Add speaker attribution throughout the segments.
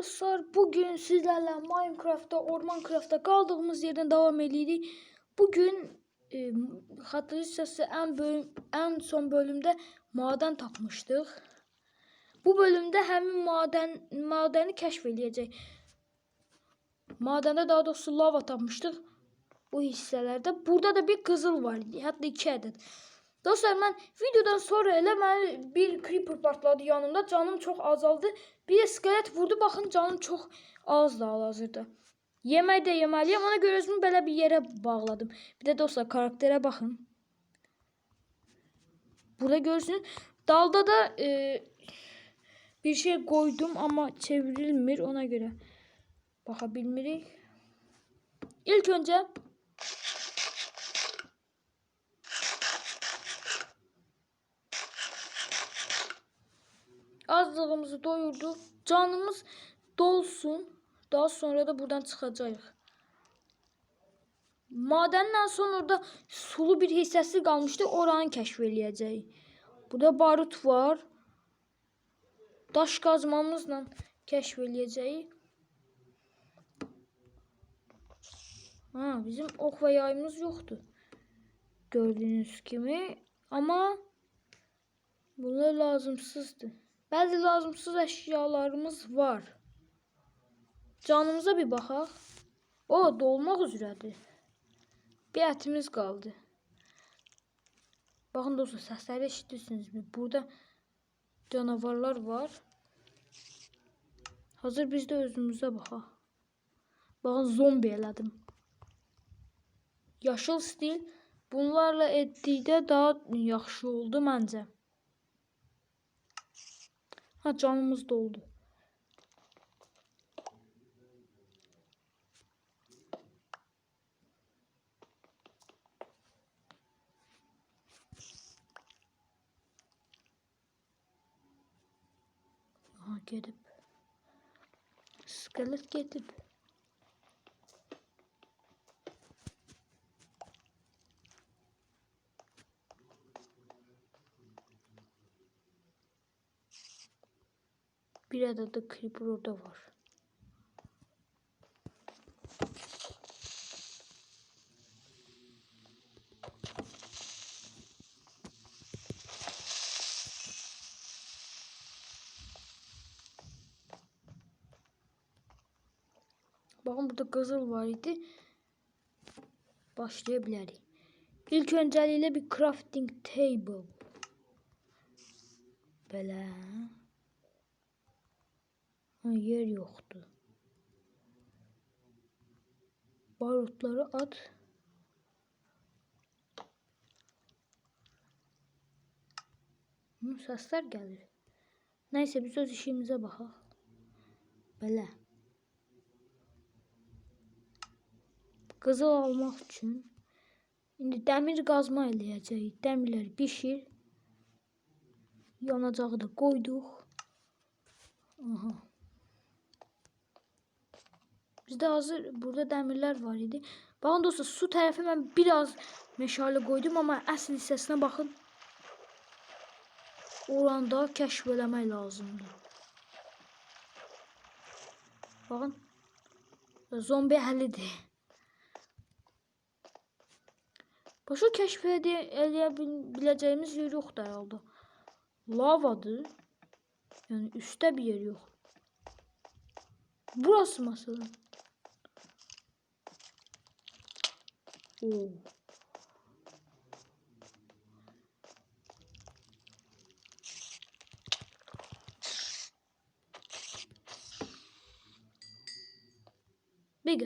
Speaker 1: dostlar bugün sizlerle Minecraft'ta Orman Craft'ta kaldığımız yerden devam ediyoruz. Bugün e, hatırlarsanız en bölüm, en son bölümde maden tapmıştık. Bu bölümde hem maden madeni keşfedecek. Madende daha doğrusu lava tapmıştık. Bu hisselerde. Burada da bir kızıl var. Hatta iki adet. Dostlar ben videodan sonra elə mən bir creeper partladı yanımda. Canım çok azaldı. Bir de iskelet vurdu. Baxın canım çox azdı hal-hazırda. Yemək də yeməliyəm. Ona görə özümü belə bir yerə bağladım. Bir də dostlar karakterə baxın. Burada görürsünüz. Dalda da e, bir şey koydum ama çevrilmir ona göre. Baxa bilmirik. İlk önce azlığımızı doyurduk. Canımız dolsun. Daha sonra da buradan çıxacağıq. Madendən sonra orada sulu bir hissəsi qalmışdı. Oranı kəşf eləyəcəyik. Burada barut var. Daş qazmamızla kəşf. Ha, bizim ox və yayımız yoxdur. Gördüyünüz kimi. Amma bunlar lazımsızdır. Bəzi lazımsız əşyalarımız var. Canımıza bir baxaq. O, dolmaq üzrədir. Bir ətimiz qaldı. Baxın dostlar, səsləri eşidirsinizmi? Burada canavarlar var. Hazır biz də özümüzə baxaq. Baxın, zombi elədim. Yaşıl stil bunlarla etdikdə daha yaxşı oldu məncə. Ha canımız doldu. Aha gedib. Skelet gedib. Bir adet de creeper orada var. Bakın burada kızıl var idi. Başlayabiliriz. İlk önceliğiyle bir crafting table. Böyle. Yer yoktu. Barutları at. Hı, sesler gelir. Neyse biz öz işimize bakalım. Böyle. Qızıl almaq üçün indi dəmir qazma eləyəcəyik. Dəmirlər bişir. Yanacağı da qoyduq. Aha. Bizde hazır burada dəmirlər var idi. Baxın dostlar, su tərəfi mən biraz meşale qoydum, amma əsl hissəsinə baxın. Oranı da kəşf eləmək lazımdır. Baxın. Zombi əlidir. Başa kəşf edə bil- biləcəyimiz yer yoxdur herhalde. Lavadır. Yani üstte bir yer yok. Burası mesela. Big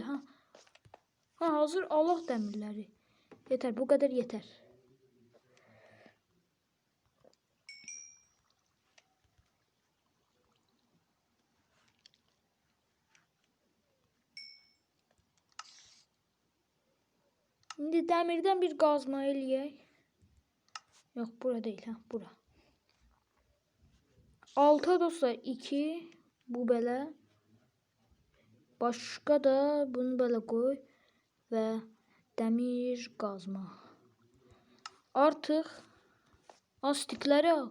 Speaker 1: ha. Ha hazır Allah demirleri. Yeter bu kadar yeter. Dəmirdən bir qazma eləyək. Yox, bura deyil, hə, bura. 6 dostlar 2 bu belə. Başqa da bunu belə qoy və dəmir qazma. Artıq astikləri al.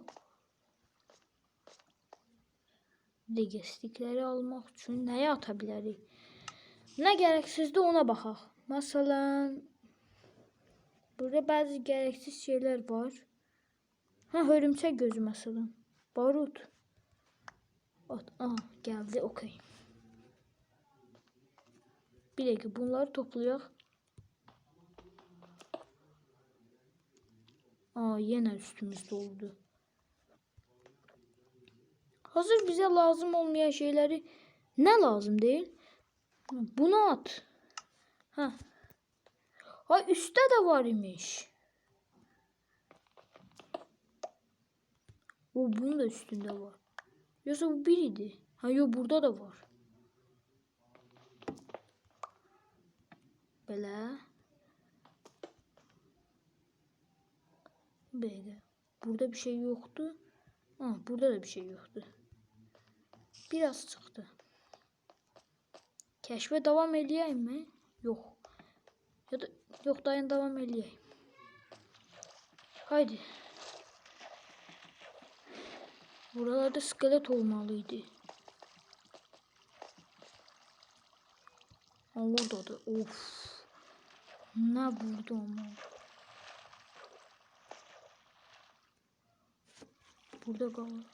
Speaker 1: Legestikleri almak için neye atabiliriz? Ne gereksizdi ona bakaq. Mesela burada bazı gereksiz şeyler var. Ha hörümçək gözü mesela. Barut. At, aha geldi okey. Bir dakika bunları toplayaq. Aa yine üstümüzde oldu. Hazır bize lazım olmayan şeyleri ne lazım değil? Bunu at. Ha. Ha üstte de var imiş. O bunun da üstünde var. Yoksa bu biriydi. Ha yok burada da var. Böyle. Böyle. Burada bir şey yoktu. Ha, burada da bir şey yoktu. Biraz çıktı. Keşfe devam edeyim mi? Yok. Ya da yok dayan devam edeyim. Haydi. Buralarda iskelet olmalıydı. Allah da da of. Ne vurdu ama. Burada kaldı.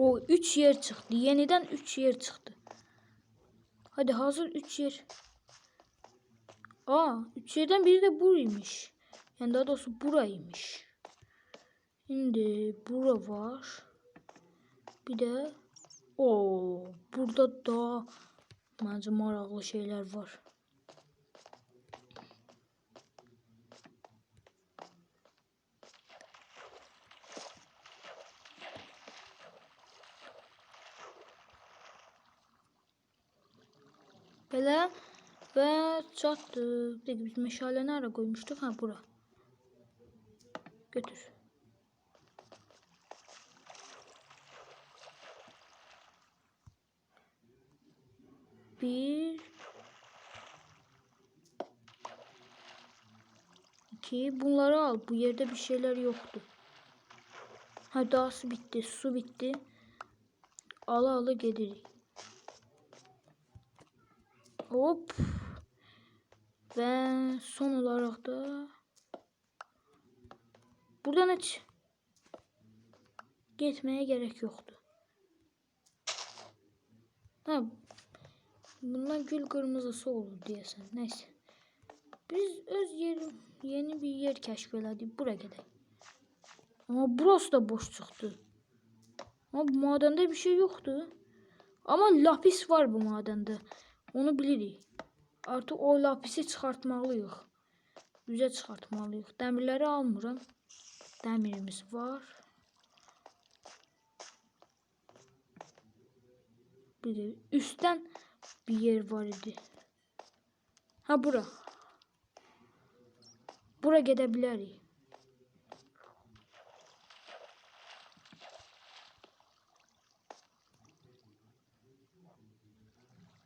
Speaker 1: O 3 yer çıktı. Yeniden 3 yer çıktı. Hadi hazır 3 yer. Aa 3 yerden biri de buraymış. Yani daha doğrusu buraymış. Şimdi bura var. Bir de o burada daha bence maraqlı şeyler var. Belə və çatdı. Bir dakika biz meşale nereye koymuştuk? Ha bura. Götür. Bir. İki. Bunları al. Bu yerde bir şeyler yoktu. Ha daha su bitti. Su bitti. Ala ala gelirik. Hop. Ve son olarak da buradan hiç gitmeye gerek yoktu. Ha, bundan gül kırmızısı olur diyesen. Neyse. Biz öz yer, yeni bir yer keşfeledik. Buraya gidelim. Ama burası da boş çıktı. Ama bu madende bir şey yoktu. Ama lapis var bu madende. Onu bilirik. Artıq o lapisi çıxartmalıyıq. Üzə çıxartmalıyıq. Dəmirləri almıram. Dəmirimiz var. Bir de üstten bir yer var idi. Ha bura. Bura gedə bilərik.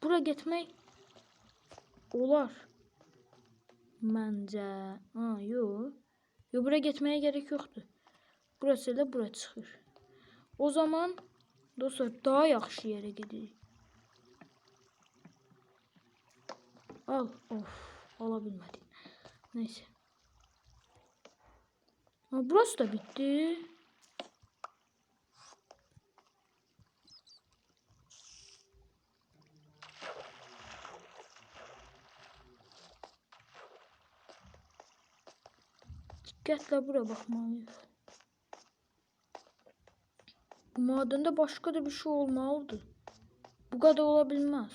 Speaker 1: Bura getmək olar. Məncə. Ha, yox. Yo, bura getməyə gerek yoktu. Burası ilə bura çıxır. O zaman dostlar daha yaxşı yerə gedirik. Al. Of. Ala bilmədim. Neyse. Ha, burası da bitti. Dikkatle buraya bakmalıyız. Bu madende başka da bir şey olmalıdır. Bu kadar olabilmez.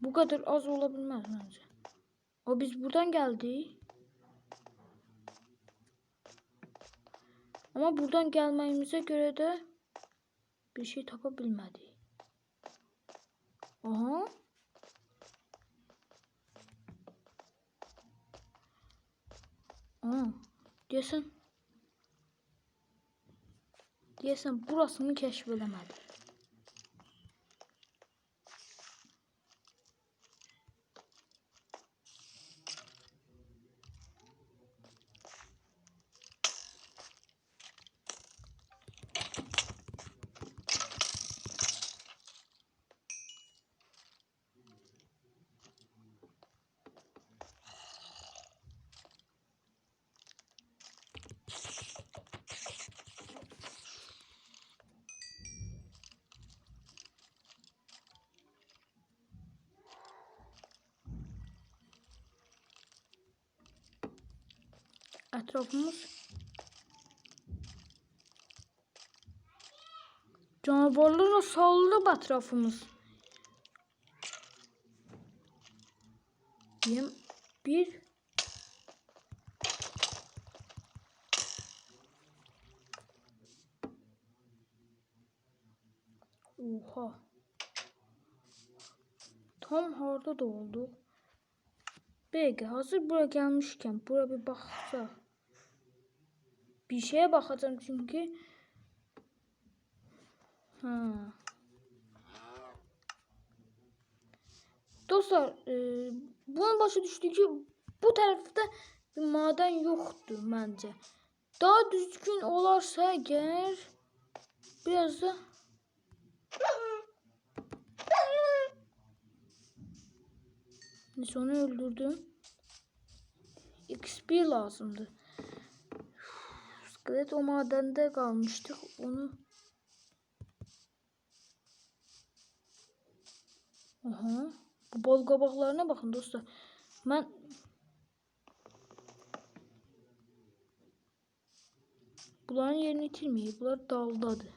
Speaker 1: Bu kadar az olabilmez bence. O biz buradan geldik. Ama buradan gelmemize göre de bir şey tapabilmedik. Aha. Aa, deyəsən deyəsən burasını kəşf eləmədi. Ətrafımız canavarlarla salınıb ətrafımız. Yem bir Oha. Tam harda da oldu. Belki hazır buraya gelmişken buraya bir baksa. Bir şeye bakacağım çünkü. Ha. Dostlar, e, bunun başa düşdü ki bu tarafta bir maden yoktu bence. Daha düzgün olarsa eğer biraz da Neyse onu öldürdüm. XP lazımdı. İskelet o madende kalmıştık. Onu Aha. Bu bal kabaklarına bakın dostlar. Ben Bunların yerini itirmeyeyim. Bunlar daldadır.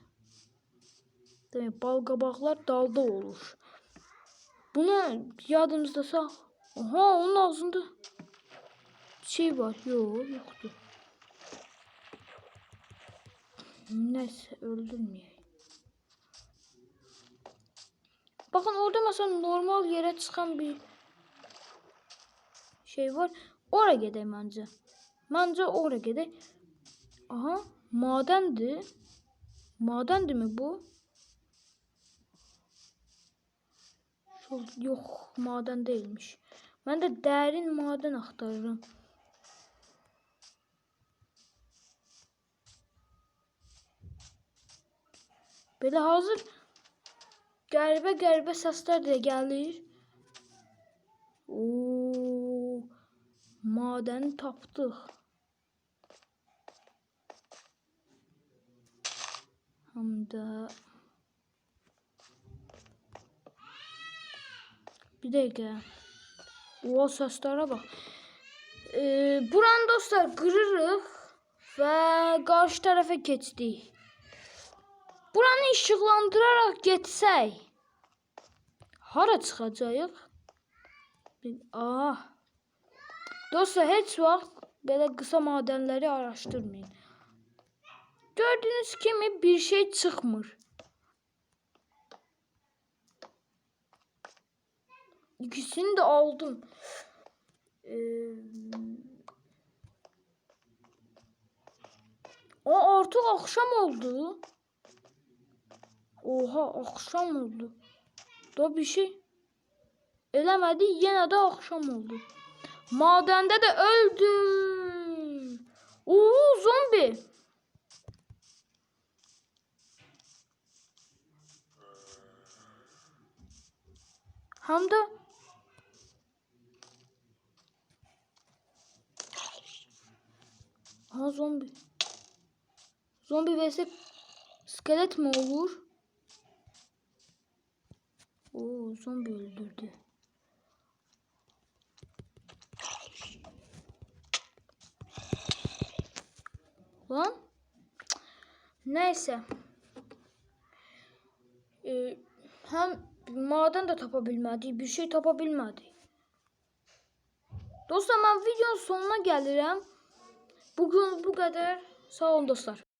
Speaker 1: Demek bal kabaklar dalda olur. Bunu yadınızda sağ. Aha onun ağzında şey var. Yok yoktu. Neyse öldürmeyeyim. Bakın orada mesela normal yere çıkan bir şey var. Oraya gideyim bence. Bence oraya gideyim. Aha madendi. Madendi mi bu? Yok maden değilmiş. Ben de derin maden aktarırım. Böyle hazır Qəribə qəribə səslər də gəlir. Oo, madəni tapdıq. Həm də Bir dəqiqə. O səslərə bax. Ee, buranı dostlar qırırıq və qarşı tərəfə keçdik. Buranı işıqlandıraraq getsək hara çıxacağıq? Ah. Dostlar heç vaxt belə qısa madənləri araşdırmayın. Gördüyünüz kimi bir şey çıxmır. İkisini de aldım. Ee, o artık akşam oldu. Oha akşam oldu. Da bir şey eləmədi, yenə də axşam oldu. Madəndə də öldü. Oo, zombi. Həm də Ha zombi. Zombi vs iskelet mi olur? Oo zombi öldürdü. Lan. Neyse. Ee, hem maden de tapabilmədik, bir şey tapabilmədik. Dostlar, mən videonun sonuna gəlirəm. Bugün bu qədər. Sağ olun dostlar.